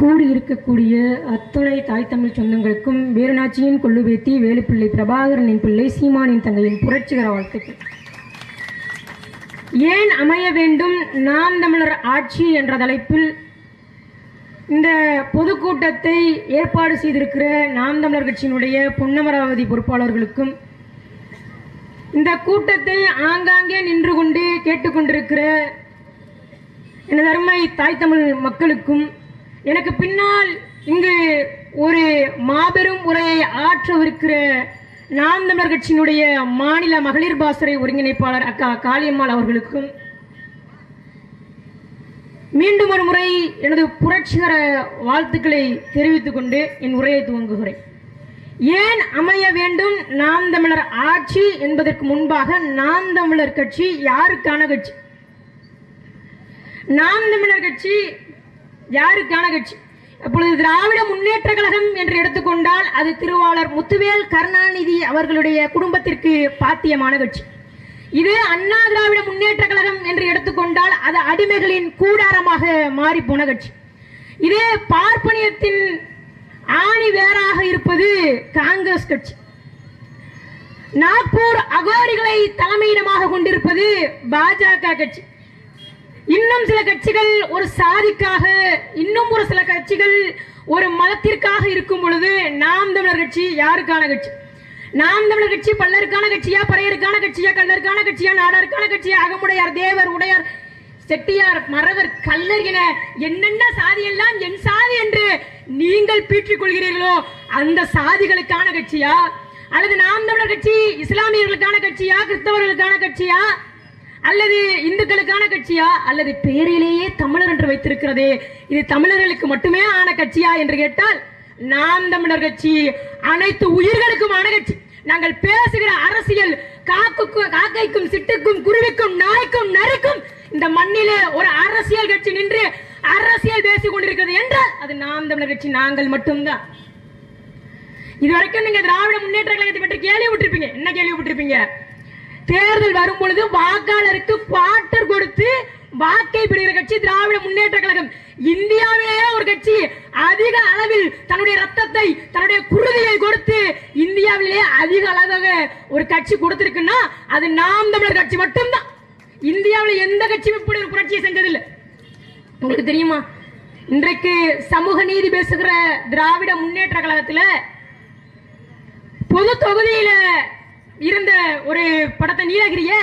கூடி இருக்கக்கூடிய அத்துணை தாய் தமிழ் சொந்தங்களுக்கும் வீரநாச்சியின் கொள்ளுவேத்தி வேலுப்பிள்ளை பிரபாகரனின் பிள்ளை சீமானின் தங்கையின் புரட்சிகர வாழ்த்துக்கள். ஏன் அமைய வேண்டும் நாம் தமிழர் ஆட்சி என்ற தலைப்பில் இந்த பொதுக்கூட்டத்தை ஏற்பாடு செய்திருக்கிற நாம் தமிழர் கட்சியினுடைய பொன்னமராவதி பொறுப்பாளர்களுக்கும் இந்த கூட்டத்தை ஆங்காங்கே நின்று கொண்டு கேட்டுக்கொண்டிருக்கிற எனது அருமை தாய் தமிழ் மக்களுக்கும் எனக்கு பின்னால் இங்கு ஒரு மாபெரும் உரையை ஆற்றவிருக்கிற நாம் தமிழர் கட்சியினுடைய மாநில மகளிர் பாசறை ஒருங்கிணைப்பாளர் அக்கா காளியம்மாள் அவர்களுக்கும் மீண்டும் ஒரு முறை எனது புரட்சிகர வாழ்த்துக்களை தெரிவித்துக் கொண்டு என் உரையை துவங்குகிறேன். ஏன் அமைய வேண்டும் நாம் தமிழர் ஆட்சி என்பதற்கு முன்பாக நாம் தமிழர் கட்சி யாருக்கான கட்சி? நாம் தமிழர் கட்சி யாருக்கான கட்சி அப்பொழுது திராவிட முன்னேற்ற கழகம் என்று எடுத்துக்கொண்டால் அது திருவாளர் முத்துவேல் கருணாநிதி அவர்களுடைய குடும்பத்திற்கு பாத்தியமான கட்சி. இது அண்ணா திராவிட முன்னேற்ற கழகம் என்று எடுத்துக்கொண்டால் அது அடிமைகளின் கூடாரமாக மாறி போன கட்சி. இது பார்ப்பனியத்தின் ஆணி வேறாக இருப்பது காங்கிரஸ் கட்சி. நாக்பூர் அகோரிகளை தலைமையிடமாக கொண்டிருப்பது பாஜக கட்சி. இன்னும் சில கட்சிகள் ஒரு சாதிக்காக இன்னும் ஒரு சில கட்சிகள் ஒரு மதத்திற்காக இருக்கும் பொழுது நாம் தமிழர் கட்சி யாருக்கான கட்சி? நாம் தமிழர் கட்சி பல்லருக்கான கட்சியா பறையருக்கான கட்சியா கல்லருக்கான கட்சியா நாடாருக்கான கட்சியா அகமுடையார் தேவர் உடையார் செட்டியார் மறவர் கல்லர் என என்னென்ன சாதி எல்லாம் என் சாதி என்று நீங்கள் பீற்றிக் கொள்கிறீர்களோ அந்த சாதிகளுக்கான கட்சியா? அல்லது நாம் தமிழர் கட்சி இஸ்லாமியர்களுக்கான கட்சியா கிறிஸ்தவர்களுக்கான கட்சியா? அல்லது இந்துக்களுக்கான கட்சியா? அல்லது பேரிலேயே தமிழர் என்று வைத்திருக்கிறதே இது தமிழர்களுக்கு மட்டுமே ஆன கட்சியா என்று கேட்டால் நாம் தமிழர் கட்சி அனைத்து உயிர்களுக்கும் ஆன கட்சி. நாங்கள் பேசுகிற அரசியல் காக்குக்கும் காக்கைக்கும் சிட்டுக்கும் குருவிக்கும் நாய்க்கும் நரிக்கும் இந்த மண்ணிலே ஒரு அரசியல் கட்சி நின்று அரசியல் பேசிக் கொண்டிருக்கிறது என்றால் அது நாம் தமிழர் கட்சி நாங்கள் மட்டும்தான். இதுவரைக்கும் நீங்க திராவிட முன்னேற்ற கழகத்தை பற்றி கேள்விப்பட்டிருப்பீங்க. என்ன கேள்வி விட்டுருப்பீங்க தேர்தல் வரும் பொழுது வாக்காளருக்கு குவார்டர் கொடுத்து வாக்கை பெறுகிற கட்சி திராவிட முன்னேற்ற கழகம். இந்தியாவிலேயே ஒரு கட்சி அதிக அளவில் தன்னுடைய ரத்தத்தை தன்னுடைய குருதியை கொடுத்து இந்தியாவிலேயே அதிக அளவாக ஒரு கட்சி கொடுத்திருக்குன்னா அது நாம் தமிழர் கட்சி மட்டும்தான். இந்தியாவில் எந்த கட்சியும் இப்படி ஒரு புரட்சியை செஞ்சதில்லை. உங்களுக்கு தெரியுமா? இன்றைக்கு சமூக நீதி பேசுகிற திராவிட முன்னேற்ற கழகத்தில் பொது தொகுதியில இருந்த ஒரு படத்தை நீலகிரிய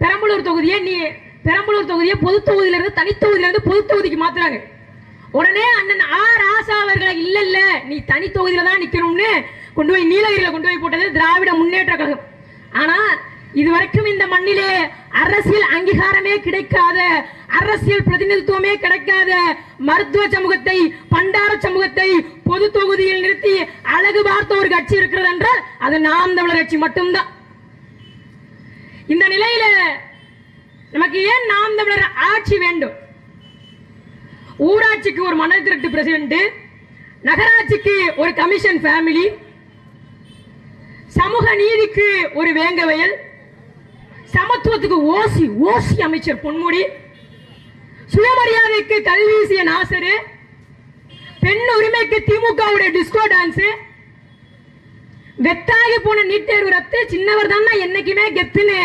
பெரம்பலூர் தொகுதியை நீ பெரம்பலூர் தொகுதியை பொது தொகுதியிலிருந்து இருந்து இருந்து பொது தொகுதிக்கு மாத்துறாங்க. உடனே அண்ணன் ஆ. ராசா அவர்களை இல்ல இல்ல நீ தனி தொகுதியில தான் நிக்கணும்னு கொண்டு போய் நீலகிரியில கொண்டு போய் போட்டது திராவிட முன்னேற்ற கழகம். ஆனா இதுவரைக்கும் இந்த மண்ணிலே அரசியல் அங்கீகாரமே கிடைக்காத அரசியல் பிரதிநிதித்துவமே கிடைக்காத மருத்துவ சமூகத்தை பண்டார சமூகத்தை பொது தொகுதியில் நிறுத்தி அழகு பார்த்த ஒரு கட்சி இருக்கிறது என்றால் அது நாம் தமிழர் கட்சி மட்டும்தான். இந்த நிலையில நமக்கு ஏன் நாம் தமிழர் ஆட்சி வேண்டும்? ஊராட்சிக்கு ஒரு மணல் திருட்டு பிரசிடென்ட் நகராட்சிக்கு ஒரு கமிஷன் ஃபேமிலி சமூக நீதிக்கு ஒரு வேங்கவயல் சமத்துவத்துக்கு ஓசி ஓசி அமைச்சர் பொன்முடி. சுயமரியாதைக்கு கல்வீசிய நாசரு. பெண் உரிமைக்கு திமுகவுடைய டிஸ்கோ டான்ஸ் வெத்தாகி போன நீட் தேர்வு ரத்து. சின்னவர் தான் என்னைக்குமே கெத்துன்னு.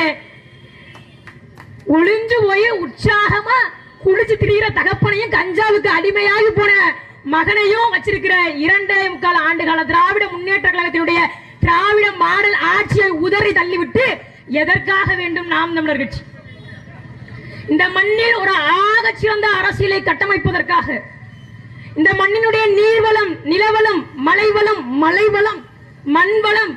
ஒளிஞ்சு போய் உற்சாகமா குடிச்சு திரிகிற தகப்பனையும் கஞ்சாவுக்கு அடிமையாகி போன மகனையும் வச்சிருக்கிற இரண்டே முக்கால் ஆண்டு கால திராவிட முன்னேற்ற கழகத்தினுடைய திராவிட மாடல் ஆட்சியை உதறி தள்ளிவிட்டு எதற்காக வேண்டும் நாம் தமிழர் கட்சி? இந்த மண்ணில் ஒரு ஆக சிறந்த அரசியலை கட்டமைப்பதற்காக இந்த மண்ணினுடைய நீர்வளம் நிலவளம் மலைவளம் மலைவளம் மண்வளம்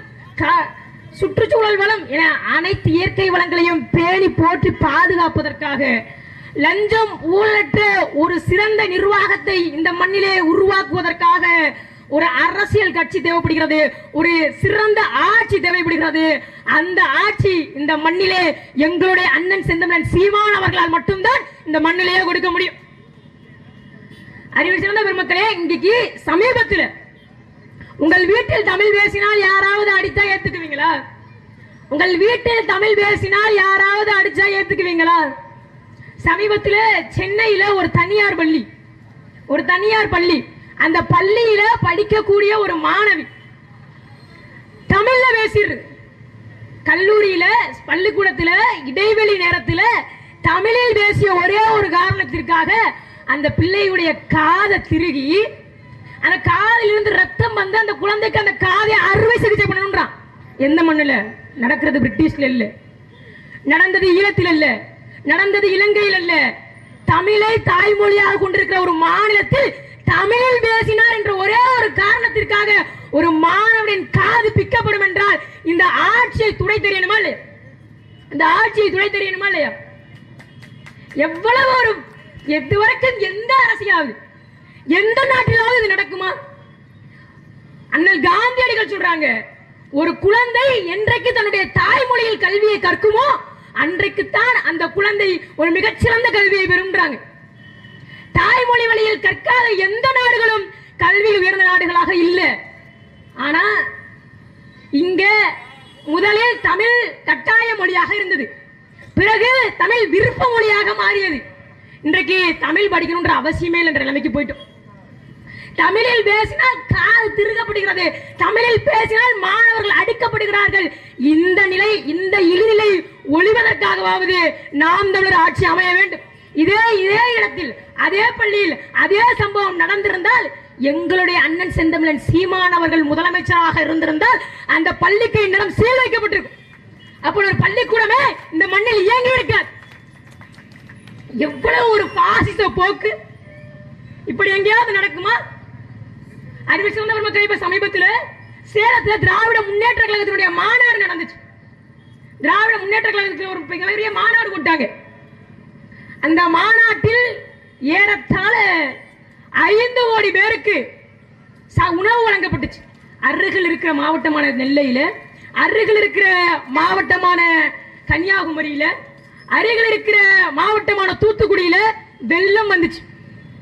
சுற்றுச்சூழல் வளம் என அனைத்து இயற்கை வளங்களையும் பேணி போற்றி பாதுகாப்பதற்காக லஞ்சம் ஊழலற்ற ஒரு சிறந்த நிர்வாகத்தை இந்த மண்ணிலே உருவாக்குவதற்காக ஒரு அரசியல் கட்சி தேவைப்படுகிறது ஒரு சிறந்த ஆட்சி தேவைப்படுகிறது. அந்த ஆட்சி இந்த மண்ணிலே எங்களுடைய அண்ணன் செந்தமன் சீமான் அவர்களால் மட்டும்தான் இந்த மண்ணிலேயே கொடுக்க முடியும். அறிவு சிறந்த பெருமக்களே இன்றைக்கு சமீபத்தில் உங்கள் வீட்டில் தமிழ் பேசினால் யாராவது அடித்தா ஏத்துக்குவீங்களா? உங்கள் வீட்டில் தமிழ் பேசினால் யாராவது அடிச்சா ஏத்துக்குவீங்களா? சமீபத்தில் சென்னையில் ஒரு தனியார் பள்ளி ஒரு தனியார் பள்ளி அந்த பள்ளியில படிக்கக்கூடிய ஒரு மாணவி. தமிழ்ல பேசிடுது. கல்லூரியில பள்ளிக்கூடத்துல இடைவெளி நேரத்துல தமிழில் பேசிய ஒரே ஒரு காரணத்திற்காக அந்த பிள்ளையுடைய காதை திருகி அந்த காதில் இருந்து ரத்தம் வந்து அந்த குழந்தைக்கு அந்த காதை அறுவை சிகிச்சை பண்ணணும்ன்றான். எந்த மண்ணில்? நடக்கிறது பிரிட்டிஷ்ல இல்ல. நடந்தது ஈழத்தில் இல்ல. நடந்தது இலங்கையில் இல்ல. தமிழை தாய்மொழியாக கொண்டிருக்கிற ஒரு மாநிலத்தில் தமிழில் பேசினார் என்ற ஒரே ஒரு காரணத்திற்காக ஒரு மாணவனின் காது பிக்கப்படும் என்றால் இந்த ஆட்சியை துணை தெரியணுமா இல்லையா? இந்த ஆட்சியை துணை தெரியணுமா இல்லையா? எவ்வளவு ஒரு எது வரைக்கும் எந்த அரசியாவது எந்த நாட்டிலாவது இது நடக்குமா? அண்ணல் காந்தியடிகள் சொல்றாங்க ஒரு குழந்தை என்றைக்கு தன்னுடைய தாய்மொழியில் கல்வியை கற்குமோ அன்றைக்குத்தான் அந்த குழந்தை ஒரு மிகச்சிறந்த கல்வியை பெறும்ன்றாங்க. தாய்மொழி வழியில் கற்காத எந்த நாடுகளும் கல்வியில் உயர்ந்த நாடுகளாக இல்லை. ஆனா இங்க முதலில் தமிழ் கட்டாய மொழியாக இருந்தது. பிறகு தமிழ் விருப்ப மொழியாக மாறியது. இன்றைக்கு தமிழ் படிக்கணும்ன்ற அவசியமே இல்லை என்ற நிலைமைக்கு போயிட்டோம். தமிழில் பேசினால் காது திருகப்படுகிறது. தமிழில் பேசினால் மாணவர்கள் அடிக்கப்படுகிறார்கள். இந்த நிலை இந்த இழிநிலை ஒளிவதற்காகவாவது நாம் தமிழர் ஆட்சி அமைய வேண்டும். இதே இதே இடத்தில் அதே பள்ளியில் அதே சம்பவம் நடந்திருந்தால் எங்களுடைய அண்ணன் செந்தமிழன் சீமான் அவர்கள் முதலமைச்சராக இருந்திருந்தால் அந்த பள்ளிக்கு இந்நேரம் சீல் வைக்கப்பட்டிருக்கும் அப்போ ஒரு பள்ளிக்கூடமே இந்த மண்ணில் இயங்கி இருக்காது. எவ்வளவு ஒரு பாசிச போக்கு. இப்படி எங்கேயாவது நடக்குமா? அறிவு சிறந்தவர் மக்கள் இப்ப சமீபத்தில் சேலத்துல திராவிட முன்னேற்ற கழகத்தினுடைய மாநாடு நடந்துச்சு. திராவிட முன்னேற்ற கழகத்தில் ஒரு பெரிய மாநாடு கூட்டாங்க அந்த மாநாட்டில் ஏறத்தாழ ஐந்து கோடி பேருக்கு ச- உணவு வழங்கப்பட்டுச்சு. அருகில் இருக்கிற மாவட்டமான நெல்லையில் அருகில் இருக்கிற மாவட்டமான கன்னியாகுமரியில் அருகில் இருக்கிற மாவட்டமான தூத்துக்குடியில் வெள்ளம் வந்துச்சு.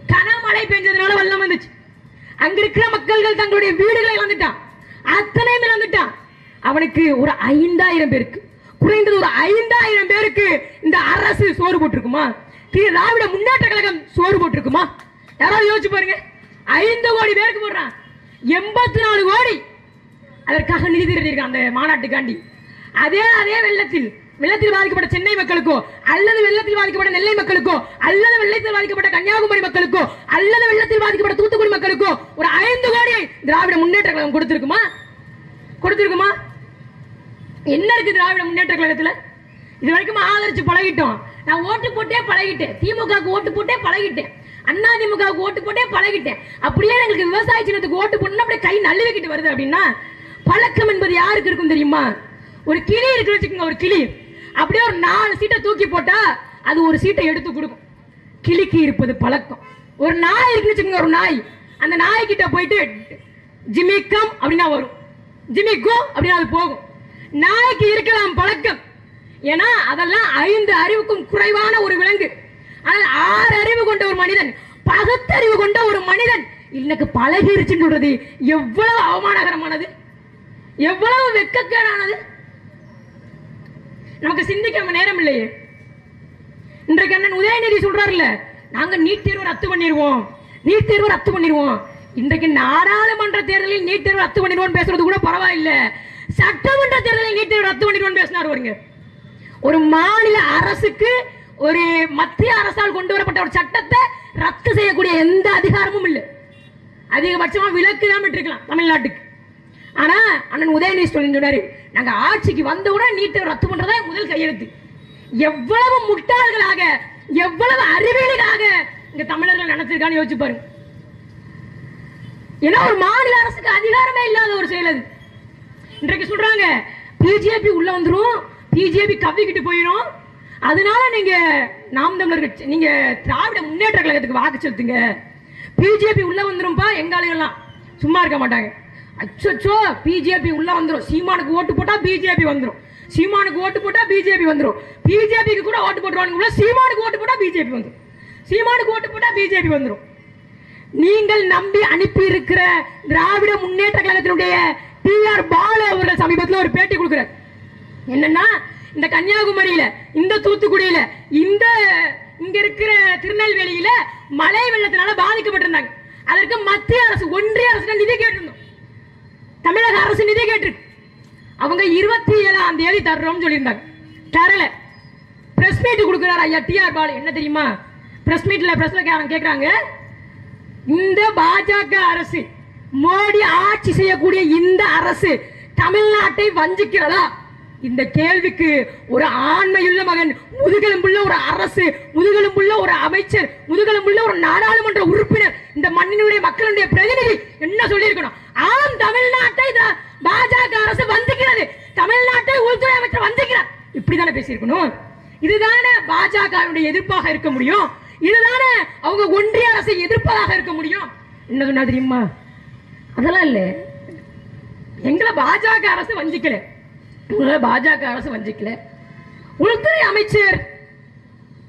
கனமழை பெஞ்சதுனால வெள்ளம் வந்துச்சு. அங்க இருக்கிற மக்கள்கள் தங்களுடைய வீடுகளை இழந்துட்டான். அத்தனையும் இழந்துட்டான். அவனுக்கு ஒரு ஐந்தாயிரம் பேருக்கு குறைந்தது ஒரு ஐந்தாயிரம் பேருக்கு இந்த அரசு சோறு போட்டிருக்குமா? திராவிட முன்னேற்ற கழகம் சோறு போட்டிருக்குமா? யாராவது யோசிச்சு பாருங்க. ஐந்து கோடி பேருக்கு போடுறான். எண்பத்தி நாலு கோடி. அதற்காக நிதி திரட்டியிருக்கான் அந்த மாநாட்டுக்காண்டி. அதே அதே வெள்ளத்தில் வெள்ளத்தில் பாதிக்கப்பட்ட சென்னை மக்களுக்கோ அல்லது வெள்ளத்தில் பாதிக்கப்பட்ட நெல்லை மக்களுக்கோ அல்லது வெள்ளத்தில் பாதிக்கப்பட்ட கன்னியாகுமரி மக்களுக்கோ அல்லது வெள்ளத்தில் பாதிக்கப்பட்ட தூத்துக்குடி மக்களுக்கோ ஒரு ஐந்து கோடியை திராவிட முன்னேற்ற கழகம் கொடுத்திருக்குமா? கொடுத்திருக்குமா? என்ன இருக்கு திராவிட முன்னேற்ற கழகத்தில்? இது வரைக்கும் ஆதரிச்சு பழகிட்டோம். நான் ஓட்டு போட்டே பழகிட்டேன். திமுகவுக்கு ஓட்டு போட்டே பழகிட்டேன். அண்ணா திமுகவுக்கு ஓட்டு போட்டே பழகிட்டேன். அப்படியே எங்களுக்கு விவசாய சின்னத்துக்கு ஓட்டு போடணும் அப்படியே கை நழுவிக்கிட்டு வருது அப்படின்னா பழக்கம் என்பது யாருக்கு இருக்கும் தெரியுமா? ஒரு கிளி இருக்கு வச்சுக்கோங்க ஒரு கிளி. அப்படியே ஒரு நாலு சீட்டை தூக்கி போட்டா அது ஒரு சீட்டை எடுத்து கொடுக்கும். கிளிக்கு இருப்பது பழக்கம். ஒரு நாய் இருக்குன்னு வச்சுக்கோங்க ஒரு நாய். அந்த நாய் கிட்ட போயிட்டு ஜிமிக்கம் அப்படின்னா வரும். ஜிமிக்கோ அப்படின்னா அது போகும். நாய்க்கு இருக்கலாம் பழக்கம். ஏன்னா அதெல்லாம் ஐந்து அறிவுக்கும் குறைவான ஒரு விலங்கு. ஆனால் ஆறு அறிவு கொண்ட ஒரு மனிதன் பகுத்தறிவு கொண்ட ஒரு மனிதன். இன்னைக்கு பழகிருச்சுன்னு சொல்றது எவ்வளவு அவமானகரமானது? எவ்வளவு வெக்கக்கேடானது? நமக்கு சிந்திக்க நேரம் இல்லையே. இன்றைக்கு அண்ணன் உதயநிதி சொல்றாருல்ல நாங்க நீட் தேர்வு ரத்து பண்ணிடுவோம் நீட் தேர்வு ரத்து பண்ணிடுவோம் இன்றைக்கு நாடாளுமன்ற தேர்தலில் நீட் தேர்வு ரத்து பண்ணிடுவோம் பேசுறது கூட பரவாயில்லை. சட்டமன்ற தேர்தலில் நீட் தேர்வு ரத்து பண்ணிடுவோம் பேசினார் வருங்க ஒரு மாநில அரசுக்கு ஒரு மத்திய அரசால் கொண்டு வரப்பட்ட ஒரு சட்டத்தை ரத்து செய்யக்கூடிய எந்த அதிகாரமும் இல்லை. அதிகபட்சமா விலக்கு தான் விட்டுருக்கலாம் தமிழ்நாட்டுக்கு. ஆனா அண்ணன் உதயநிதி ஸ்டாலின் சொன்னாரு நாங்க ஆட்சிக்கு வந்தவுடன் நீட்டை ரத்து பண்றதா முதல் கையெழுத்து. எவ்வளவு முட்டாள்களாக எவ்வளவு அறிவியலுக்காக இங்க தமிழர்கள் நினைச்சிருக்கான்னு யோசிச்சு பாருங்க. ஏன்னா ஒரு மாநில அரசுக்கு அதிகாரமே இல்லாத ஒரு செயல் அது. இன்றைக்கு சொல்றாங்க பிஜேபி உள்ள வந்துரும் பிஜேபி கவ்விக்கிட்டு போயிடும் அதனால நீங்க நாம் தமிழர் கட்சி நீங்க திராவிட முன்னேற்ற கழகத்துக்கு வாக்கு செலுத்துங்க. பிஜேபி உள்ள வந்துரும்பா எங்க ஆளுங்கெல்லாம் சும்மா இருக்க மாட்டாங்க. அச்சோ பிஜேபி உள்ள வந்துடும் சீமானுக்கு ஓட்டு போட்டா பிஜேபி வந்துடும் சீமானுக்கு ஓட்டு போட்டா பிஜேபி வந்துடும் பிஜேபிக்கு கூட ஓட்டு போட்டுருவாங்க சீமானுக்கு ஓட்டு போட்டா பிஜேபி வந்துடும் சீமானுக்கு ஓட்டு போட்டா பிஜேபி வந்துடும் நீங்கள் நம்பி அனுப்பி இருக்கிற திராவிட முன்னேற்ற கழகத்தினுடைய டி ஆர் பாலு அவர்கள் சமீபத்தில் ஒரு பேட்டி கொடுக்கிறார். என்னன்னா இந்த கன்னியாகுமரியில இந்த தூத்துக்குடியில இந்த இங்க இருக்கிற திருநெல்வேலியில மழை வெள்ளத்தினால பாதிக்கப்பட்டிருந்தாங்க. அதற்கு மத்திய அரசு ஒன்றிய அரசு நிதி கேட்டிருந்தோம். தமிழக அரசு நிதி கேட்டிருக்கு. அவங்க இருபத்தி ஏழாம் தேதி தர்றோம்னு சொல்லியிருந்தாங்க. தரல. பிரஸ் மீட் கொடுக்குறாரு ஐயா டிஆர் பாலு. என்ன தெரியுமா? பிரஸ் மீட்ல பிரஸ்ல கேட்கறாங்க இந்த பாஜக அரசு மோடி ஆட்சி செய்யக்கூடிய இந்த அரசு தமிழ்நாட்டை வஞ்சிக்கிறதா? இந்த கேள்விக்கு ஒரு ஆண்மையுள்ள மகன் முதுகெலும்புள்ள ஒரு அரசு முதுகெலும்புள்ள ஒரு அமைச்சர் முதுகெலும்புள்ள ஒரு நாடாளுமன்ற உறுப்பினர் இந்த மண்ணினுடைய மக்களுடைய பிரதிநிதி என்ன சொல்லியிருக்கணும்? ஆம் தமிழ்நாட்டை பாஜக அரசு வந்துக்கிறது தமிழ்நாட்டை உள்துறை அமைச்சர் வஞ்சிக்கிறார். இப்படிதானே பேசியிருக்கணும்? இதுதானே பாஜகவுடைய எதிர்ப்பாக இருக்க முடியும். இதுதானே அவங்க ஒன்றிய அரசை எதிர்ப்பதாக இருக்க முடியும். என்ன சொன்னா தெரியுமா? அதெல்லாம் இல்ல. எங்களை பாஜக அரசு வஞ்சிக்கல. உங்களை பாஜக அரசு வஞ்சிக்கல. உள்துறை அமைச்சர்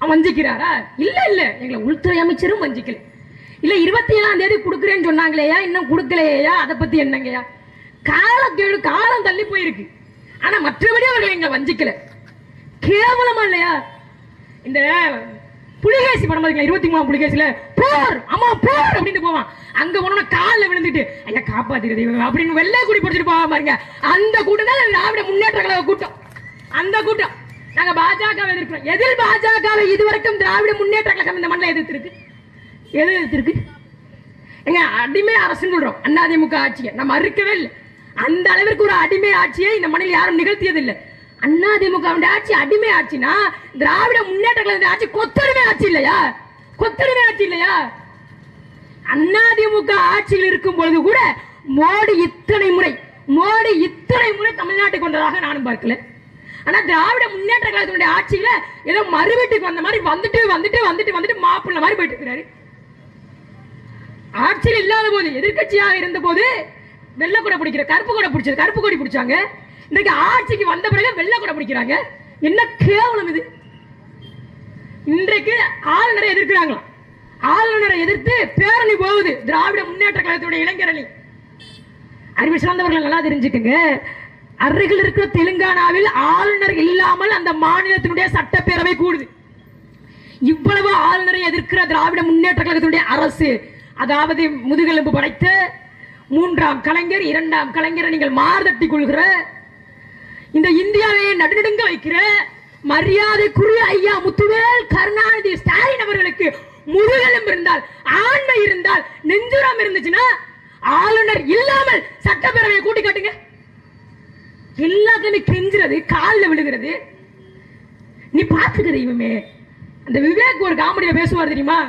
வஞ்சிக்கிறாரா? இல்ல இல்ல. எங்களை உள்துறை அமைச்சரும் வஞ்சிக்கல. இல்ல இருபத்தி ஏழாம் தேதி கொடுக்குறேன்னு சொன்னாங்களேயா? இன்னும் கொடுக்கலையா அதை பத்தி என்னங்கய்யா? காலம் காலம் தள்ளி போயிருக்கு. ஆனா மற்றபடி அவர்கள் எங்களை வஞ்சிக்கல. கேவலமா இல்லையா? இந்த புலிகேசி படம் பாத்தீங்களா? இருபத்தி மூணாம் புலிகேசில போர்! அம்மா போர்! அப்படின்னு போவான். அங்க போனோம்னா காலில் விழுந்துட்டு ஐயா காப்பாத்திரு அப்படின்னு வெள்ளை கூடி பிடிச்சிட்டு போவான் பாருங்க. அந்த கூட்டம் தான் திராவிட முன்னேற்ற கழக கூட்டம். அந்த கூட்டம். நாங்க பாஜக எதிர்க்கிறோம். எதில் பாஜக இதுவரைக்கும் திராவிட முன்னேற்ற கழகம் இந்த மண்ணில் எதிர்த்திருக்கு. எது எதிர்த்திருக்கு? எங்க அடிமை அரசுன்னு சொல்றோம். அதிமுக ஆட்சியை. நம்ம அறுக்கவே இல்லை. அந்த அளவிற்கு ஒரு அடிமை ஆட்சியை இந்த மண்ணில் யாரும் நிகழ்த்தியது அண்ணா அதிமுக ஆட்சி அடிமை ஆட்சினா திராவிட முன்னேற்ற கழகத்தின் ஆட்சி கொத்தடிமை ஆட்சி இல்லையா? கொத்தடிமை ஆட்சி இல்லையா? அண்ணா திமுக ஆட்சியில் இருக்கும் பொழுது கூட மோடி இத்தனை முறை மோடி இத்தனை முறை தமிழ்நாட்டுக்கு வந்ததாக நானும் பார்க்கல. ஆனா திராவிட முன்னேற்ற கழகத்தினுடைய ஆட்சியில ஏதோ மறுவீட்டுக்கு வந்த மாதிரி வந்துட்டு வந்துட்டு வந்துட்டு வந்துட்டு மாப்பிள்ள மாதிரி போயிட்டு இருக்கிறாரு ஆட்சியில் இல்லாத போது எதிர்க்கட்சியாக இருந்த போது வெள்ளை கூட பிடிக்கிற கருப்பு கூட பிடிச்சது கருப்பு கொடி பிடிச்சாங்க. இன்னைக்கு ஆட்சிக்கு வந்த பிறகு வெள்ளை கூட பிடிக்கிறாங்க. என்ன கேவலம் இது? இன்றைக்கு ஆளுநரை எதிர்க்கிறாங்களாம். ஆளுநரை எதிர்த்து பேரணி போகுது. திராவிட முன்னேற்ற கழகத்துடைய இளைஞரணி அறிவு சார்ந்தவர்கள் நல்லா தெரிஞ்சுக்கங்க. அருகில் இருக்கிற தெலுங்கானாவில் ஆளுநர் இல்லாமல் அந்த மாநிலத்தினுடைய சட்டப்பேரவை கூடுது. இவ்வளவு ஆளுநரை எதிர்க்கிற திராவிட முன்னேற்ற கழகத்தினுடைய அரசு அதாவது முதுகெலும்பு படைத்த மூன்றாம் கலைஞர் இரண்டாம் கலைஞரை நீங்கள் மார்தட்டி கொள்கிற இந்த இந்தியாவை நடுநடுங்க வைக்கிற மரியாதைக்குரிய ஐயா முத்துவேல் கருணாநிதி ஸ்டாலின் அவர்களுக்கு முதுகெலும் இருந்தால் ஆண்மை இருந்தால் நெஞ்சுரம் இருந்துச்சுன்னா ஆளுநர் இல்லாமல் சட்டப்பேரவையை கூட்டி காட்டுங்க. எல்லாத்துலயுமே கெஞ்சுறது காலில் விழுகிறது. நீ பாத்துக்க தெய்வமே. அந்த விவேக் ஒரு காமெடியில பேசுவார் தெரியுமா?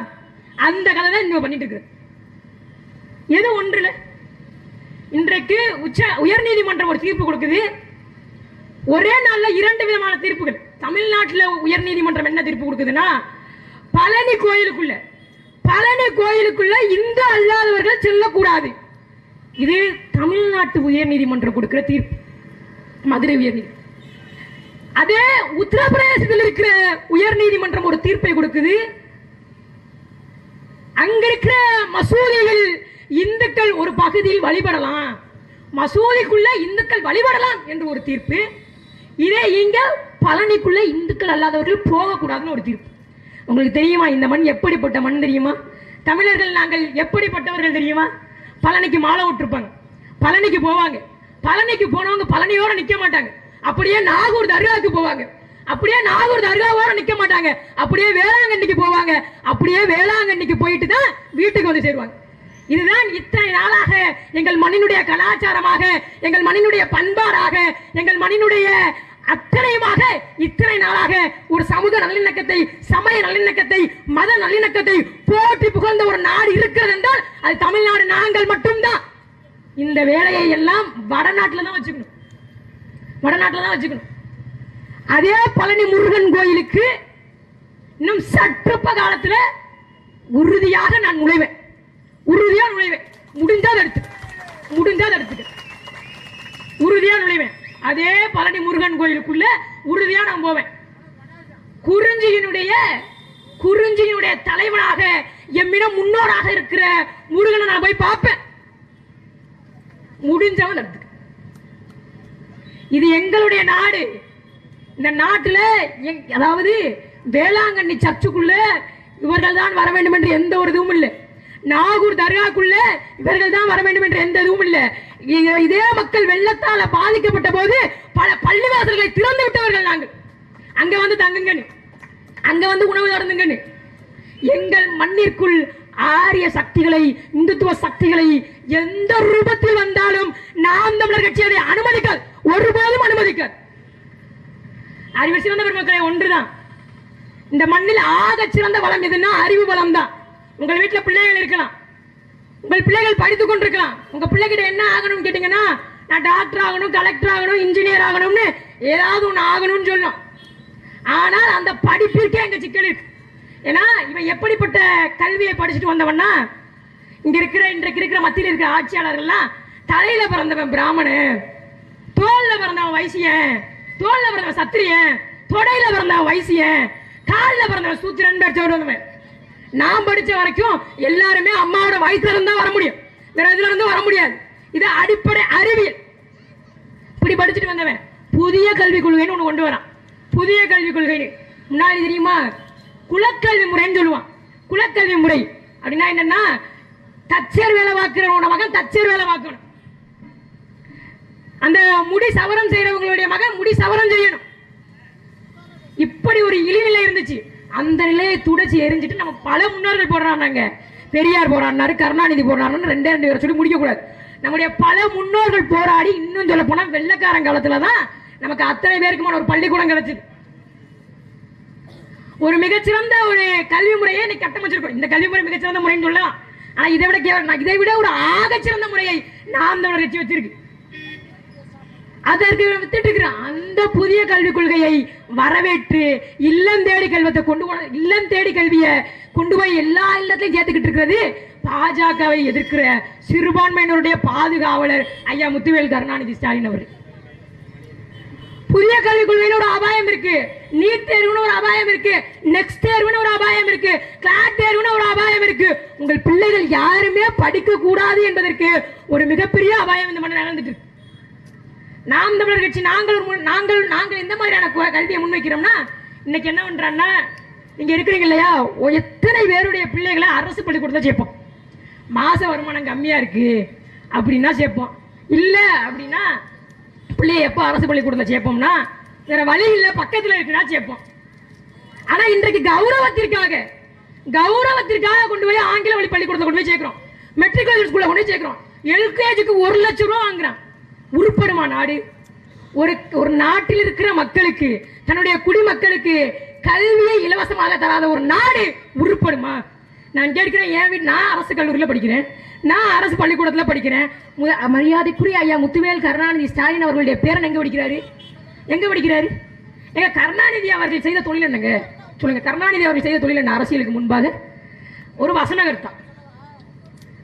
அந்த கதை தான் நீங்க பண்ணிட்டு இருக்கு. எது ஒன்றுல? இன்றைக்கு உச்ச உயர்நீதிமன்றம் ஒரு தீர்ப்பு கொடுக்குது. ஒரே நாள்ல இரண்டு விதமான தீர்ப்புகள். தமிழ்நாட்டுல உயர்நீதிமன்றம் என்ன தீர்ப்பு கொடுக்குதுன்னா பழனி கோயிலுக்குள்ள பழனி கோயிலுக்குள்ள இந்து அல்லாதவர்கள் செல்லக்கூடாது. இது தமிழ்நாட்டு உயர்நீதிமன்றம் கொடுக்கிற தீர்ப்பு. மதுரை உயர்நீதி அதே உத்தரப்பிரதேசத்தில் இருக்கிற உயர்நீதிமன்றம் ஒரு தீர்ப்பை கொடுக்குது. அங்க இருக்கிற மசூதிகள் இந்துக்கள் ஒரு பகுதியில் வழிபடலாம். மசூதிக்குள்ள இந்துக்கள் வழிபடலாம் என்று ஒரு தீர்ப்பு. இதே இங்க பழனிக்குள்ள இந்துக்கள் அல்லாதவர்கள் போகக்கூடாதுன்னு ஒரு தீர்ப்பு. உங்களுக்கு தெரியுமா இந்த மண் எப்படிப்பட்ட மண் தெரியுமா? தமிழர்கள் நாங்கள் எப்படிப்பட்டவர்கள் தெரியுமா? பழனிக்கு மாலை விட்டுருப்பாங்க பழனிக்கு போவாங்க. பழனிக்கு போனவங்க பழனியோட நிக்க மாட்டாங்க. அப்படியே நாகூர் தர்காவுக்கு போவாங்க. அப்படியே நாகூர் தர்காவோட நிக்க மாட்டாங்க. அப்படியே வேளாங்கண்ணிக்கு போவாங்க. அப்படியே வேளாங்கண்ணிக்கு போயிட்டு தான் வீட்டுக்கு வந்து சேருவாங்க. இதுதான் இத்தனை நாளாக எங்கள் மண்ணினுடைய கலாச்சாரமாக எங்கள் மண்ணினுடைய பண்பாடாக எங்கள் மண்ணினுடைய அத்தனையுமாக இத்தனை நாளாக ஒரு சமூக நல்லிணக்கத்தை சமய நல்லிணக்கத்தை மத நல்லிணக்கத்தை போற்றி புகழ்ந்த ஒரு நாடு இருக்கிறது என்றால் அது தமிழ்நாடு நாங்கள் மட்டும்தான். இந்த வேலையை எல்லாம் வடநாட்டில் தான் வச்சுக்கணும். வடநாட்டில் தான் வச்சுக்கணும். அதே பழனி முருகன் கோயிலுக்கு இன்னும் சற்றுப்ப காலத்துல உறுதியாக நான் நுழைவேன். உறுதியாக நுழைவேன். முடிஞ்சால் எடுத்துக்க. முடிஞ்சால் எடுத்துக்க. உறுதியா நுழைவேன். அதே பழனி முருகன் கோயிலுக்குள்ள உறுதியா நான் போவேன். குறிஞ்சியினுடைய குறிஞ்சியினுடைய தலைவனாக எம்மிடம் முன்னோராக இருக்கிற முருகனை நான் போய் பார்ப்பேன். முடிஞ்சவன் இது எங்களுடைய நாடு. இந்த நாட்டுல எங்- அதாவது வேளாங்கண்ணி சர்ச்சுக்குள்ள இவர்கள் தான் வர வேண்டும் என்று எந்த ஒரு இதுவும் இல்லை. நாகூர் தர்காக்குள்ள இவர்கள் தான் வர வேண்டும் என்று எந்த இதுவும் இல்லை. இதே மக்கள் வெள்ளத்தால பாதிக்கப்பட்ட போது பல பள்ளிவாசல்களை திறந்து விட்டவர்கள் நாங்கள். அங்க வந்து தங்குங்கன்னு. அங்க வந்து உணவு அருந்துங்கன்னு எங்கள் மண்ணிற்குள் ஆரிய சக்திகளை இந்துத்துவ சக்திகளை எந்த ரூபத்தில் வந்தாலும் நாம் தமிழர் கட்சி அதை அனுமதிக்க ஒருபோதும் அனுமதிக்க அறிவு சிறந்த பெருமக்களை ஒன்றுதான். இந்த மண்ணில் ஆக சிறந்த வளம் எதுன்னா அறிவு வளம் தான் உங்கள் வீட்டில் பிள்ளைகள் இருக்கலாம். உங்கள் பிள்ளைகள் படித்து கொண்டிருக்கலாம். உங்க பிள்ளைகிட்ட என்ன ஆகணும்னு கேட்டீங்கன்னா நான் டாக்டர் ஆகணும் கலெக்டர் ஆகணும் இன்ஜினியர் ஆகணும்னு ஏதாவது ஒன்று ஆகணும்னு சொல்லும் ஆனால் அந்த படிப்பிற்கே எங்க சிக்கல் இருக்கு. ஏன்னா இவன் எப்படிப்பட்ட கல்வியை படிச்சுட்டு வந்தவன்னா இங்க இருக்கிற இன்றைக்கு இருக்கிற மத்தியில் இருக்கிற ஆட்சியாளர்கள்லாம் தலையில பிறந்தவன் பிராமணு தோல்ல பிறந்தவன் வைசியன் தோல்ல பிறந்தவன் சத்திரியன் தொடையில பிறந்தவன் வைசியன் காலில் பிறந்தவன் சூத்திரன் பேர் வந்தவன் நான் படிச்ச வரைக்கும் எல்லாருமே அம்மாவோட வயசுல இருந்தா வர முடியும். வேற இதுல இருந்து வர முடியாது. இது அடிப்படை அறிவியல். இப்படி படிச்சுட்டு வந்தவன் புதிய கல்விக் கொள்கைன்னு ஒன்று கொண்டு வரான். புதிய கல்விக் கொள்கைன்னு. முன்னாடி தெரியுமா? குலக்கல்வி முறைன்னு சொல்லுவான். குலக்கல்வி முறை அப்படின்னா என்னன்னா தச்சர் வேலை பார்க்கிறவனோட மகன் தச்சர் வேலை பார்க்கணும். அந்த முடி சவரம் செய்யறவங்களுடைய மகன் முடி சவரம் செய்யணும். இப்படி ஒரு இழிநிலை இருந்துச்சு. அந்த நிலையை துடைச்சி எரிஞ்சிட்டு நம்ம பல முன்னோர்கள் போடுறாங்க பெரியார் போராடினாரு கருணாநிதி போராடினாரு ரெண்டே ரெண்டு பேரை சொல்லி முடிக்கக்கூடாது. நம்முடைய பல முன்னோர்கள் போராடி இன்னும் சொல்ல போனால் வெள்ளக்காரன் காலத்தில் தான் நமக்கு அத்தனை பேருக்குமான ஒரு பள்ளிக்கூடம் கிடைச்சிது. ஒரு மிகச்சிறந்த ஒரு கல்வி முறையை இன்னைக்கு கட்டமைச்சிருக்கோம் இந்த கல்வி முறை மிகச்சிறந்த முறைன்னு சொல்லலாம். ஆனால் இதை விட கேவலம் நான் இதை விட ஒரு ஆகச்சிறந்த முறையை நாம் தமிழர் கட்சி வச்சிருக்கு. அதற்கு வித்துட்டு இருக்கிற அந்த புதிய கல்விக் கொள்கையை வரவேற்று இல்லம் தேடி கல்வத்தை கொண்டு போன இல்லம் தேடி கல்வியை கொண்டு போய் எல்லா இல்லத்திலையும் சேர்த்துக்கிட்டு இருக்கிறது பாஜகவை எதிர்க்கிற சிறுபான்மையினருடைய பாதுகாவலர் ஐயா முத்துவேல் கருணாநிதி ஸ்டாலின் அவர் புதிய கல்விக் கொள்கையில ஒரு அபாயம் இருக்கு. நீட் தேர்வுன்னு ஒரு அபாயம் இருக்கு. நெக்ஸ்ட் தேர்வுன்னு ஒரு அபாயம் இருக்கு. கிளாட் தேர்வுன்னு ஒரு அபாயம் இருக்கு. உங்கள் பிள்ளைகள் யாருமே படிக்க கூடாது என்பதற்கு ஒரு மிகப்பெரிய அபாயம் இந்த மண்ணில் நடந்துட்டு இருக்கு. நாம் தமிழர் கட்சி நாங்கள் நாங்கள் நாங்கள் எந்த மாதிரியான கல்வியை முன்வைக்கிறோம்னா இன்னைக்கு என்ன பண்றான்னா இங்க இருக்கிறீங்க இல்லையா? எத்தனை பேருடைய பிள்ளைகளை அரசு பள்ளிக்கூடத்தில் சேர்ப்போம். மாச வருமானம் கம்மியா இருக்கு அப்படின்னா சேர்ப்போம். இல்லை அப்படின்னா பிள்ளைய எப்போ அரசு பள்ளிக்கூடத்தில் சேர்ப்போம்னா வேற வழி இல்லை பக்கத்தில் இருக்குன்னா சேர்ப்போம். ஆனா இன்றைக்கு கௌரவத்திற்காக கௌரவத்திற்காக கொண்டு போய் ஆங்கில வழி பள்ளிக்கூடத்தை கொண்டு போய் சேர்க்கிறோம். மெட்ரிகுலேஷன் ஸ்கூல்ல கொண்டு போய் சேர்க்கிறோம். எல்கேஜிக்கு ஒரு லட்சம் ரூபா வாங்குறான். உருப்படுமா நாடு? ஒரு ஒரு நாட்டில் இருக்கிற மக்களுக்கு தன்னுடைய குடிமக்களுக்கு கல்வியை இலவசமாக தராத ஒரு நாடு உருப்படுமா? நான் கேட்கிறேன் என் வீடு நான் அரசு கல்லூரியில் படிக்கிறேன். நான் அரசு பள்ளிக்கூடத்தில் படிக்கிறேன். மு- மரியாதைக்குரிய ஐயா முத்துவேல் கருணாநிதி ஸ்டாலின் அவர்களுடைய பேரன் எங்கே படிக்கிறாரு? எங்கே படிக்கிறாரு? எங்க கருணாநிதி அவர்கள் செய்த தொழில் என்னங்க? சொல்லுங்க கருணாநிதி அவர்கள் செய்த தொழில் என்ன? அரசியலுக்கு முன்பாக? ஒரு வசனகர்த்தா.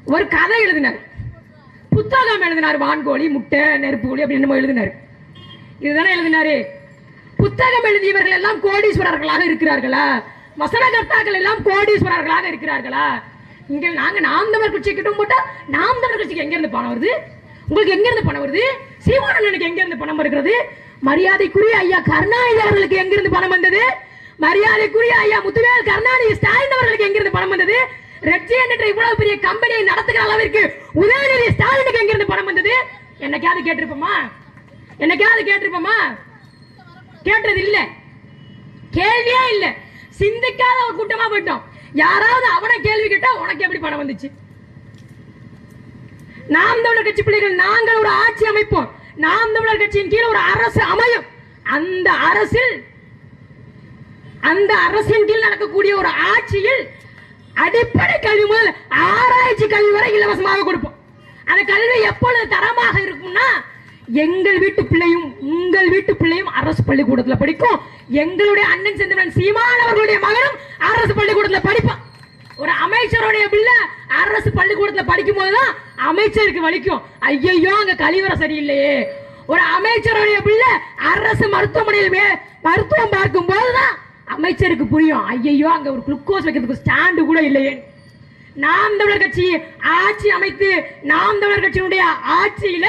ஒரு கதை எழுதினார். புத்தகம் எழுதினார் வான்கோழி முட்டை நெருப்பு கோழி அப்படின்னு என்னமோ எழுதினார். இதுதானே எழுதினாரு. புத்தகம் எழுதியவர்கள் எல்லாம் கோடீஸ்வரர்களாக இருக்கிறார்களா? வசனகர்த்தாக்கள் எல்லாம் கோடீஸ்வரர்களாக இருக்கிறார்களா? இங்க நாங்க நாம் தமிழ் கட்சி கிட்டும் போட்டா நாம் தமிழ் கட்சிக்கு எங்க இருந்து பணம் வருது? உங்களுக்கு எங்க இருந்து பணம் வருது? சீமானனுக்கு எங்க இருந்து பணம் வருகிறது? மரியாதைக்குரிய ஐயா கருணாநிதி அவர்களுக்கு எங்கிருந்து பணம் வந்தது? மரியாதைக்குரிய ஐயா முத்துவேல் கருணாநிதி ஸ்டாலின் அவர்களுக்கு எங்கிருந்து பணம் வந்தது? ரெட்ஜி என்ற இவ்வளவு பெரிய கம்பெனியை நடத்துகிற அளவிற்கு உதயநிதி ஸ்டாலினுக்கு எங்க இருந்து பணம் வந்தது? என்னைக்காவது கேட்டிருப்போமா? என்னைக்காவது கேட்டிருப்போமா? கேட்டது இல்ல. கேள்வியே இல்ல. சிந்திக்காத ஒரு கூட்டமா போயிட்டோம். யாராவது அவனை கேள்வி கேட்டா உனக்கு எப்படி பணம் வந்துச்சு? நாம் தமிழர் கட்சி பிள்ளைகள் நாங்கள் ஒரு ஆட்சி அமைப்போம். நாம் தமிழர் கட்சியின் கீழ் ஒரு அரசு அமையும். அந்த அரசில் அந்த அரசின் கீழ் நடக்கக்கூடிய ஒரு ஆட்சியில் அடிப்படை கல்வி முதல் ஆராய்ச்சி கல்வி வரை இலவசமாக கொடுப்போம். அந்த கல்வி எப்பொழுது தரமாக இருக்கும்னா எங்கள் வீட்டு பிள்ளையும் உங்கள் வீட்டு பிள்ளையும் அரசு பள்ளிக்கூடத்தில் படிக்கும். எங்களுடைய அண்ணன் செந்தமன் சீமான் அவர்களுடைய மகனும் அரசு பள்ளிக்கூடத்தில் படிப்பான். ஒரு அமைச்சருடைய பிள்ளை அரசு பள்ளிக்கூடத்தில் படிக்கும் போதுதான் அமைச்சருக்கு வலிக்கும். ஐயையோ அங்க கழிவறை சரியில்லையே. ஒரு அமைச்சருடைய பிள்ளை அரசு மருத்துவமனையில் மருத்துவம் பார்க்கும் போதுதான் அமைச்சருக்கு புரியும். ஐயையோ அங்க ஒரு குளுக்கோஸ் வைக்கிறதுக்கு ஸ்டாண்டு கூட இல்லையே. நாம் தமிழர் கட்சி ஆட்சி அமைத்து நாம் தமிழர் கட்சியினுடைய ஆட்சியில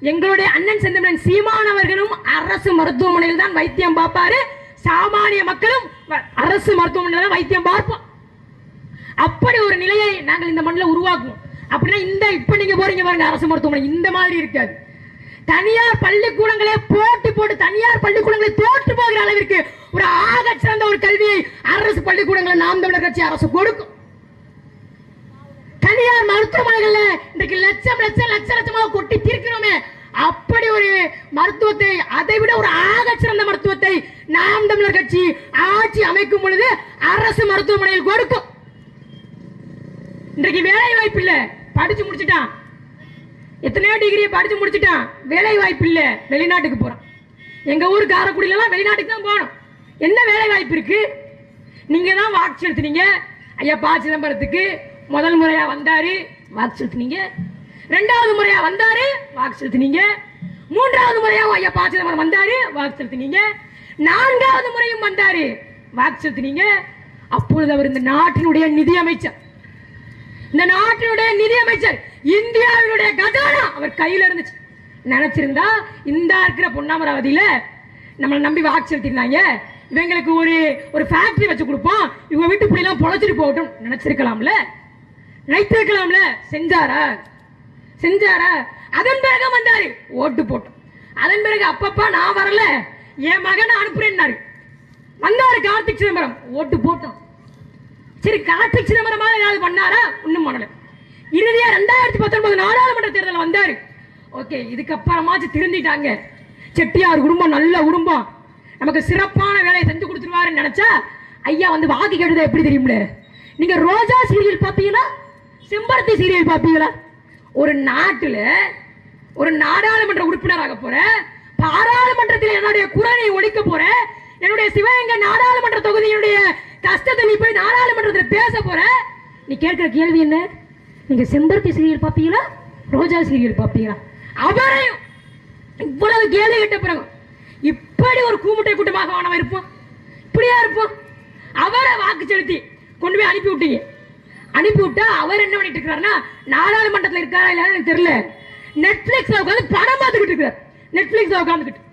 எங்களுடைய அண்ணன் செந்தமிழன் சீமான் அவர்களும் அரசு மருத்துவமனையில் தான் வைத்தியம் பார்ப்பாரு. சாமானிய மக்களும் வ- அரசு மருத்துவமனையில் தான் வைத்தியம் பார்ப்போம். அப்படி ஒரு நிலையை நாங்கள் இந்த மண்ணில் உருவாக்குவோம். அப்படின்னா இந்த இப்ப நீங்க போறீங்க பாருங்க அரசு மருத்துவமனை. இந்த மாதிரி இருக்காது. தனியார் பள்ளிக்கூடங்களே போட்டி போட்டு தனியார் பள்ளிக்கூடங்களை தோற்று போகிற அளவிற்கு ஒரு ஆக சிறந்த ஒரு கல்வியை அரசு பள்ளிக்கூடங்களை நாம் தமிழர் கட்சி அரசு கொடுக்கும். தனியார் மருத்துவமனைகள்ல இன்றைக்கு லட்சம் லட்சம் லட்ச லட்சமாக கொட்டி தீர்க்கிறோமே அப்படி ஒரு மருத்துவத்தை அதை விட ஒரு ஆக சிறந்த மருத்துவத்தை நாம் தமிழர் கட்சி ஆட்சி அமைக்கும் பொழுது அரசு மருத்துவமனையில் கொடுக்கும். இன்றைக்கு வேலை வாய்ப்பு இல்லை படிச்சு முடிச்சுட்டான். எத்தனையோ டிகிரியை படித்து முடிச்சிட்டான். வேலை வாய்ப்பு இல்லை. வெளிநாட்டுக்கு போகிறான் எங்கள் ஊர் காரக்குடியிலலாம் வெளிநாட்டுக்கு தான் போகணும். என்ன வேலை வாய்ப்பு இருக்குது நீங்கள் தான் வாக்கு செலுத்துனீங்க. ஐயா பா. சிதம்பரத்துக்கு முதல் முறையாக வந்தார் வாக்கு செலுத்துனீங்க. ரெண்டாவது முறையாக வந்தார் வாக்கு செலுத்துனீங்க. மூன்றாவது முறையாக ஐயா பா. சிதம்பரம் வந்தார் வாக்கு செலுத்துனீங்க. நான்காவது முறையும் வந்தார் வாக்கு செலுத்துனீங்க. அப்பொழுது அவர் இந்த நாட்டினுடைய நிதி அமைச்சர் இந்த நாட்டினுடைய நிதி அமைச்சர் இந்தியாவினுடைய கஜானா. அவர் கையில இருந்துச்சு. நினைச்சிருந்தா இந்த இருக்கிற பொன்னாமராவதியில நம்மளை நம்பி வாக்கு செலுத்திருந்தாங்க இவங்களுக்கு ஒரு ஒரு ஃபேக்டரி வச்சு கொடுப்போம். இவங்க வீட்டு பிள்ளைலாம் பொழைச்சிட்டு போகட்டும். நினைச்சிருக்கலாம்ல? நினைத்திருக்கலாம்ல? செஞ்சாரா? செஞ்சாரா? அதன் பிறகு வந்தாரு. ஓட்டு போட்டோம் அதன் பிறகு அப்பப்பா நான் வரல. என் மகனை அனுப்புறேன்னாரு. வந்தாரு கார்த்திக் சிதம்பரம். ஓட்டு போட்டோம் சரி கார்த்திக் சிதம்பரமா ஏதாவது பண்ணாரா? ஒன்றும் பண்ணலை. இறுதியா ரெண்டாயிரத்தி பத்தொன்பது நாடாளுமன்ற தேர்தல் வந்தாரு. ஓகே இதுக்கப்புறமாச்சும் திருந்திட்டாங்க. செட்டியார் குடும்பம் நல்ல குடும்பம். நமக்கு சிறப்பான வேலையை செஞ்சு கொடுத்துருவாருன்னு நினைச்சா ஐயா வந்து வாக்கு கேட்டதை எப்படி தெரியும்ல? நீங்க ரோஜா சீரியல் பார்ப்பீங்களா செம்பருத்தி சீரியல் பார்ப்பீங்களா ஒரு நாட்டில் ஒரு நாடாளுமன்ற உறுப்பினராக போற பாராளுமன்றத்தில் என்னுடைய குரலை ஒழிக்க போற என்னுடைய சிவகங்கை நாடாளுமன்ற தொகுதியினுடைய கஷ்டத்தை நீ போய் நாடாளுமன்றத்தில் பேச போற? நீ கேட்கிற கேள்வி என்ன? நீங்கள் செம்பருத்தி சீரியல் பார்ப்பீங்களா ரோஜா சீரியல் பார்ப்பீங்களா அவரையும் இவ்வளவு கேலி கட்ட பிறகு இப்படி ஒரு கூமுட்டை கூட்டமாக அவனவன் இருப்போம் இப்படியா இருப்போம் அவரை வாக்கு செலுத்தி கொண்டு போய் அனுப்பி விட்டீங்க. அனுப்பி விட்டா அவர் என்ன பண்ணிட்டு இருக்காருன்னா நாடாளுமன்றத்தில் இருக்காரா இல்லைன்னு எனக்கு தெரியல. நெட்ஃபிளிக்ஸ்ல உட்காந்து படம் பார்த்துக்கிட்டு இருக்காரு. நெட்ஃபிளிக்ஸ்ல உட்காந்துக்கிட்டு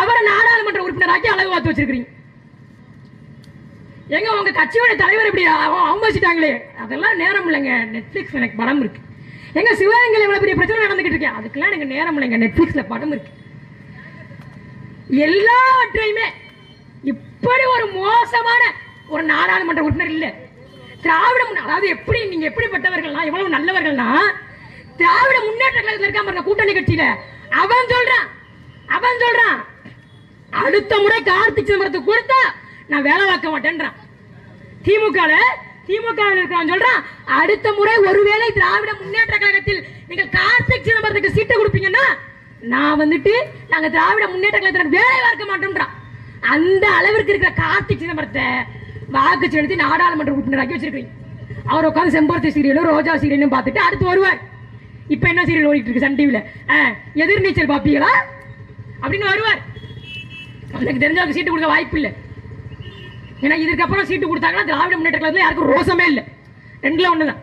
அவரை நாடாளுமன்ற உறுப்பினராக்கி அளவு பார்த்து வச்சிருக்கிறீங்க. எங்க உங்க கட்சியோட தலைவர் இப்படி அவ- அவமதிச்சிட்டாங்களே அதெல்லாம் நேரம் இல்லைங்க. நெட்ஃபிளிக்ஸ் எனக்கு படம் இருக்கு. எங்க சிவகங்கையில் இவ்வளவு பெரிய பிரச்சனை நடந்துகிட்டு இருக்கேன் அதுக்கெல்லாம் எனக்கு நேரம் இல்லைங்க. நெட்ஃபிளிக்ஸ்ல படம் இருக்கு. எல்லாவற்றையுமே இப்படி ஒரு மோசமான ஒரு நாடாளுமன்ற உறுப்பினர் இல்ல. திராவிட அதாவது எப்படி நீங்க எப்படிப்பட்டவர்கள்னா எவ்வளவு நல்லவர்கள்னா திராவிட முன்னேற்ற கழகத்தில் இருக்காம பாருங்க கூட்டணி கட்சியில அவன் சொல்றான். அவன் சொல்றான். அடுத்த முறை கார்த்திக் சிதம்பரத்துக்கு கொடுத்தா நான் வேலை பார்க்க மாட்டேன்றான். திமுக திமுக இருக்கிறவன் சொல்றான் அடுத்த முறை ஒருவேளை திராவிட முன்னேற்ற கழகத்தில் நீங்கள் கார்த்திக் சிதம்பரத்துக்கு சீட்டை கொடுப்பீங்கன்னா நான் வந்துட்டு நாங்கள் திராவிட முன்னேற்ற கழகத்தில் வேலை பார்க்க மாட்டோம்ன்றான். அந்த அளவிற்கு இருக்கிற கார்த்திக் சிதம்பரத்தை வாக்கு செலுத்தி நாடாளுமன்ற உறுப்பினராக்கி வச்சிருக்கீங்க அவர் உட்காந்து செம்பருத்தி சீரியலும் ரோஜா சீரியலும் பார்த்துட்டு அடுத்து வருவார். இப்ப என்ன சீரியல் ஓடிட்டு இருக்கு சன் டிவில? எதிர்நீச்சல் பாப்பீங்களா? அப்படின்னு வருவார். எனக்கு தெரிஞ்சவங்க சீட்டு கொடுக்க வாய்ப்பு இல்லை ஏன்னா இதுக்கப்புறம் சீட்டு கொடுத்தாங்கன்னா திராவிட முன்னேற்ற கழகத்தில் யாருக்கும் ரோசமே இல்லை. ரெண்டுல தான்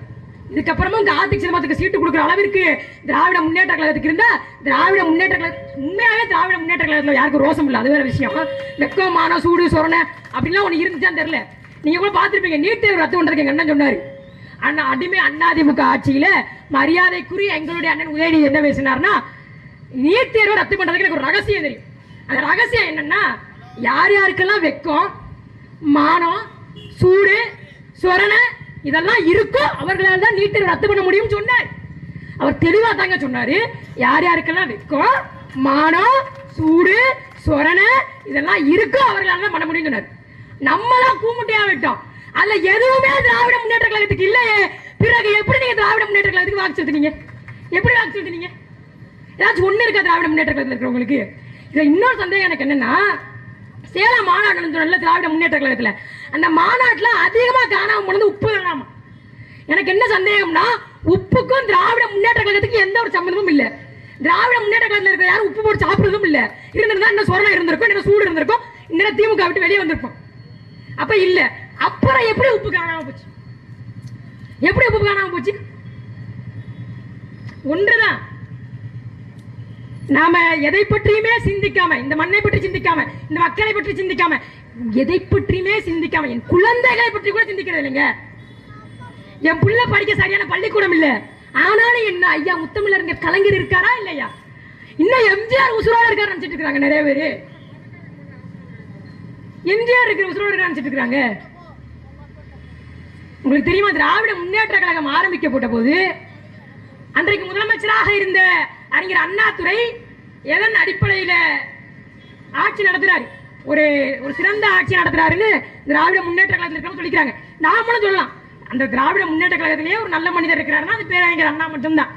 இதுக்கப்புறமும் கார்த்திக் சிதம்பரத்துக்கு சீட்டு கொடுக்குற அளவிற்கு திராவிட முன்னேற்ற கழகத்துக்கு இருந்தால் திராவிட முன்னேற்ற கழக உண்மையாகவே திராவிட முன்னேற்ற கழகத்தில் யாருக்கும் ரோசம் இல்லை. அது வேற விஷயம். வெக்கம் மான சூடு சொரணை அப்படின்லாம் ஒன்று இருந்துச்சான்னு தெரில நீங்கள் கூட பார்த்துருப்பீங்க நீட் தேர்வு ரத்து பண்ணுறதுக்கு எங்கள் அண்ணன் சொன்னாரு. அண்ணா அடிமை அண்ணாதிமுக ஆட்சியில் மரியாதைக்குரிய எங்களுடைய அண்ணன் உதயநிதி என்ன பேசினார்னா நீட் தேர்வை ரத்து பண்ணுறதுக்கு எனக்கு ஒரு ரகசியம் தெரியும். அந்த ரகசியம் என்னன்னா யார் யாருக்கெல்லாம் வெக்கம் மானம் சூடு சொரண இதெல்லாம் இருக்கோ அவர்களால் தான் நீட் ரத்து பண்ண முடியும்னு சொன்னார். அவர் தெளிவாக தாங்க சொன்னாரு. யார் யாருக்கெல்லாம் வெக்கம் மானம் சூடு சொரண இதெல்லாம் இருக்கோ அவர்களால் தான் பண்ண முடியும்னு சொன்னார். நம்மளாம் கூமுட்டையா விட்டோம். அல்ல எதுவுமே திராவிட முன்னேற்ற கழகத்துக்கு இல்லையே. பிறகு எப்படி நீங்க திராவிட முன்னேற்ற கழகத்துக்கு வாக்கு செலுத்துனீங்க? எப்படி வாக்கு செலுத்துனீங்க? ஏதாச்சும் ஒன்று இருக்கா திராவிட முன்னேற்ற கழகத்தில் இருக்கிறவங்களுக்கு? இதில் இன்னொரு சந்தேகம் எனக்கு என்னன்னா சேலம் மாநாடு நடந்ததுல திராவிட முன்னேற்ற கழகத்தில். அந்த மாநாட்டுல அதிகமா காணாமல் போனது உப்பு காணாம எனக்கு என்ன சந்தேகம்னா உப்புக்கும் திராவிட முன்னேற்ற கழகத்துக்கு எந்த ஒரு சம்மந்தமும் இல்லை. திராவிட முன்னேற்ற கழகத்தில் இருக்கிற யாரும் உப்பு போட்டு சாப்பிடுறதும் இல்லை. இருந்திருந்தா இன்னும் சொரணம் இருந்திருக்கும் இன்னும் சூடு இருந்திருக்கும் இன்னும் திமுக விட்டு வெளியே வந்திருப்போம். அப்ப இல்லை. அப்புறம் எப்படி உப்பு காணாமல் போச்சு? எப்படி உப்பு காணாமல் போச்சு? ஒன்றுதான். நாம எதை பற்றியுமே சிந்திக்காம இந்த மண்ணை பற்றி சிந்திக்காம இந்த மக்களை பற்றி சிந்திக்காம எதை பற்றியுமே சிந்திக்காம என் குழந்தைகளை பற்றி கூட சிந்திக்கிறது இல்லைங்க. என் புள்ள படிக்க சரியான பள்ளிக்கூடம் இல்ல. ஆனாலும் என்ன ஐயா முத்தமிழறிஞர் கலைஞர் இருக்காரா இல்லையா? இன்னும் எம்ஜிஆர் உசுரோட இருக்காரு நினைச்சிட்டு இருக்காங்க நிறைய பேரு. எம்ஜிஆர் இருக்கிற உசுரோட இருக்காரு நினைச்சிட்டு இருக்காங்க உங்களுக்கு தெரியுமா திராவிட முன்னேற்ற கழகம் ஆரம்பிக்கப்பட்ட போது அன்றைக்கு முதலமைச்சராக இருந்த அறிஞர் அண்ணாதுரை எதன் அடிப்படையில ஆட்சி நடத்துறாரு? ஒரு ஒரு சிறந்த ஆட்சி நடத்துறாருன்னு திராவிட முன்னேற்ற கழகத்தில் இருக்கிறவங்க சொல்லிக்கிறாங்க. நாமளும் சொல்லலாம். அந்த திராவிட முன்னேற்ற கழகத்திலேயே ஒரு நல்ல மனிதர் இருக்கிறாருன்னா அது பேரறிஞர் அண்ணா மட்டும்தான்.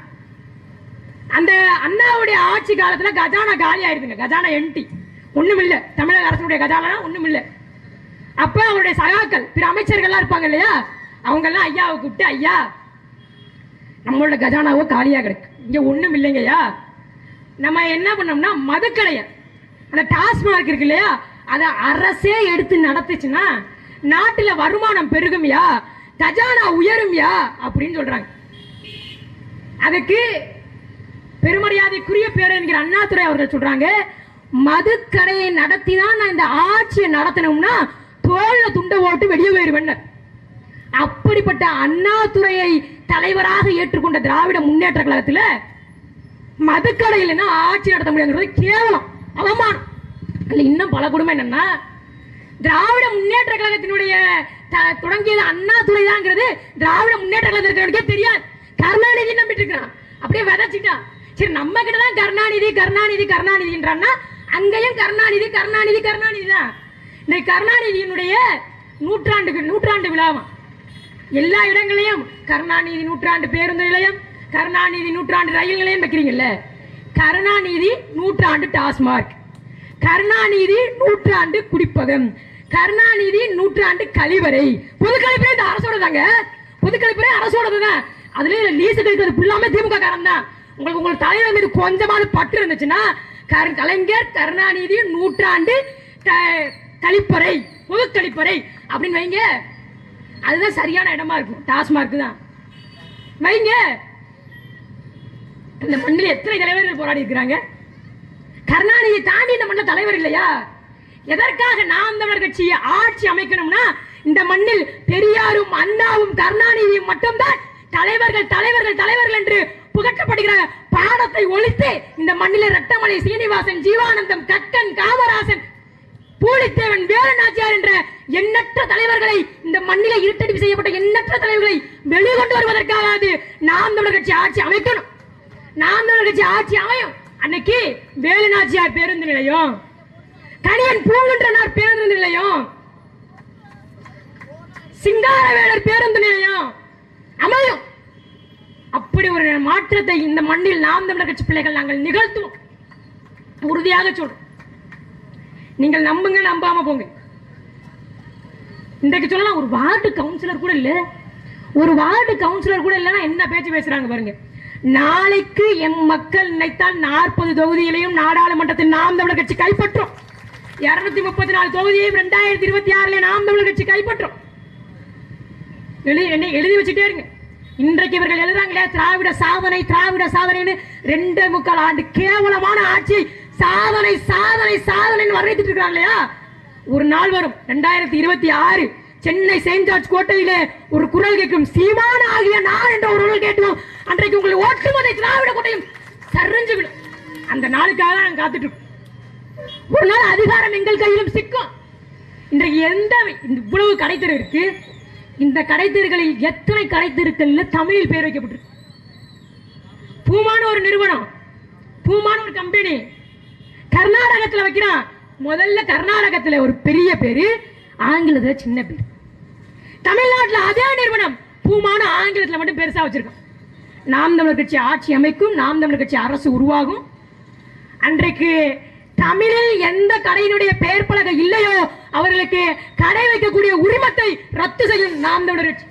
அந்த அண்ணாவுடைய ஆட்சி காலத்துல கஜானா காலி ஆயிருதுங்க. கஜானா எம்டி. ஒண்ணும் இல்ல. தமிழக அரசுடைய கஜானா ஒண்ணும் இல்ல. அப்ப அவருடைய சகாக்கள் பிற அமைச்சர்கள்லாம் இருப்பாங்க இல்லையா? அவங்க எல்லாம் ஐயாவை கூப்பிட்டு ஐயா நம்மளோட கஜானாவோ காலியா கிடக்கு. இங்கே ஒன்றும் இல்லைங்கய்யா. நம்ம என்ன பண்ணோம்னா மதுக்கடையை அந்த டாஸ்மார்க் இருக்கு இல்லையா அதை அரசே எடுத்து நடத்துச்சுன்னா நாட்டில் வருமானம் பெருகும்யா கஜானா உயரும்யா அப்படின்னு சொல்கிறாங்க அதுக்கு பெருமரியாதைக்குரிய பேர் என்கிற அண்ணாதுரை அவர்கள் சொல்கிறாங்க மதுக்கடையை நடத்தி தான் நான் இந்த ஆட்சியை நடத்தணும்னா தோல்ல துண்டை ஓட்டு வெளியே போயிருவேன் அப்படிப்பட்ட அண்ணாதுரையை தலைவராக ஏற்றுக்கொண்ட திராவிட முன்னேற்ற கழகத்தில் மதுக்கடையில் ஆட்சி நடத்த முடியாதுங்கிறது கேவலம் அவமானம். அதில் இன்னும் பல குடும்பம் என்னன்னா திராவிட முன்னேற்ற கழகத்தினுடைய த- தொடங்கியது அண்ணா தாங்கிறது திராவிட முன்னேற்ற கழகத்திற்கே தெரியாது. கருணாநிதி நம்பிட்டு இருக்கிறான் அப்படியே விதைச்சிட்டான் சரி நம்ம கிட்ட தான் கருணாநிதி கருணாநிதி கருணாநிதின்றான்னா அங்கேயும் கருணாநிதி கருணாநிதி கருணாநிதி தான். இந்த கருணாநிதியினுடைய நூற்றாண்டுக்கு நூற்றாண்டு விழாவான் எல்லா இடங்களையும் கருணாநிதி நூற்றாண்டு பேருந்து நிலையம் கருணாநிதி நூற்றாண்டு ரயில் நிலையம் வைக்கிறீங்கல்ல? கருணாநிதி நூற்றாண்டு டாஸ்மார்க். கருணாநிதி நூற்றாண்டு குடிப்பகம். கருணாநிதி நூற்றாண்டு கழிவறை. பொது இந்த அரசோட தாங்க. பொது அரசோடது தான். அதுல லீஸ் கிடைக்கிறது ஃபுல்லாமே திமுக காரன் தான். உங்களுக்கு உங்களுக்கு தலைவர் மீது கொஞ்சமாவது பற்று இருந்துச்சுன்னா கரு- கலைஞர் கருணாநிதி நூற்றாண்டு கழிப்பறை பொது கழிப்பறை அப்படின்னு வைங்க. அதுதான் சரியான இடமா இருக்கும். டாஸ்மார்க் தான். வைங்க. இந்த மண்ணில் எத்தனை தலைவர்கள் போராடி இருக்கிறாங்க? கருணாநிதி தாண்டி இந்த மண்ணில் தலைவர் இல்லையா? எதற்காக நாம் தமிழர் கட்சியை ஆட்சி அமைக்கணும்னா இந்த மண்ணில் பெரியாரும் அண்ணாவும் கருணாநிதியும் மட்டும்தான் தலைவர்கள் தலைவர்கள் தலைவர்கள் என்று புகட்டப்படுகிற பாடத்தை ஒழித்து இந்த மண்ணில ரத்தமலை சீனிவாசன் ஜீவானந்தம் கக்கன் காமராசன் பூலித்தேவன் வேலநாச்சியார் என்று எண்ணற்ற தலைவர்களை இந்த மண்ணில இருட்டடிப்பு செய்யப்பட்ட எண்ணற்ற தலைவர்களை வெளிக்கொண்டு வருவதற்காக நாம் தமிழர் கட்சி ஆட்சி அமைக்கணும். நாம் தமிழர் கட்சி ஆட்சி அமையும். அன்னைக்கு வேலுநாச்சியார் பேருந்து நிலையம் கணியன் பூங்குன்றனார் பேருந்து நிலையம் சிங்காரவேலர் பேருந்து நிலையம் அமையும். அப்படி ஒரு மாற்றத்தை இந்த மண்ணில் நாம் தமிழர் கட்சி பிள்ளைகள் நாங்கள் நிகழ்த்துவோம். உறுதியாக சொல்றோம். நீங்கள் நம்புங்க நம்பாம போங்க. இன்றைக்கு சொல்லலாம் ஒரு வார்டு கவுன்சிலர் கூட இல்லை. ஒரு வார்டு கவுன்சிலர் கூட இல்லைன்னா என்ன பேச்சு பேசுறாங்க பாருங்க. நாளைக்கு எம் மக்கள் நினைத்தால் நாற்பது தொகுதியிலையும் நாடாளுமன்றத்தில் நாம் தமிழர் கட்சி கைப்பற்றும். இருநூத்தி முப்பத்தி நாலு தொகுதியையும் ரெண்டாயிரத்தி இருபத்தி ஆறுல நாம் தமிழர் கட்சி கைப்பற்றும். எழுதி என்ன எழுதி வச்சுட்டே இருங்க. இன்றைக்கு இவர்கள் எழுதுறாங்களே திராவிட சாதனை திராவிட சாதனைன்னு ரெண்டே முக்கால் ஆண்டு கேவலமான ஆட்சி சாதனை சாதனை சாதனைன்னு வர்ணித்துட்டு இருக்காங்க இல்லையா? ஒரு நாள் வரும். ரெண்டாயிரத்தி இருபத்தி ஆறு சென்னை செயின்ட் ஜார்ஜ் கோட்டையிலே ஒரு குரல் கேட்கும். சீமான ஆகிய நான் என்ற ஒரு குரல் கேட்டும். அன்றைக்கு உங்களை ஒட்டுமொத்த திராவிட கோட்டையும் சரிஞ்சு விடும். அந்த நாளுக்காக தான் நாங்கள் காத்துட்டு ஒரு நாள் அதிகாரம் எங்கள் கையிலும் சிக்கும். இன்றைக்கு எந்த இந்த இவ்வளவு கடைத்தெரு இருக்கு? இந்த கடைத்தெருகளில் எத்தனை கடைத்தெருக்கள்ல தமிழில் பேர் வைக்கப்பட்டிருக்கு. பூமான ஒரு நிறுவனம். பூமான ஒரு கம்பெனி கர்நாடகத்தில் வைக்கிறான். முதல்ல கர்நாடகத்தில் ஒரு பெரிய பேரு ஆங்கிலத்தில் சின்ன பேர். தமிழ்நாட்டில் அதே நிறுவனம். பூமான ஆங்கிலத்தில் மட்டும் பெருசாக வச்சுருக்கோம். நாம் தமிழர் கட்சி ஆட்சி அமைக்கும் நாம் தமிழர் கட்சி அரசு உருவாகும். அன்றைக்கு தமிழில் எந்த கடையினுடைய பெயர் பலகை இல்லையோ அவர்களுக்கு கடை வைக்கக்கூடிய உரிமத்தை ரத்து செய்யும் நாம் தமிழர் கட்சி.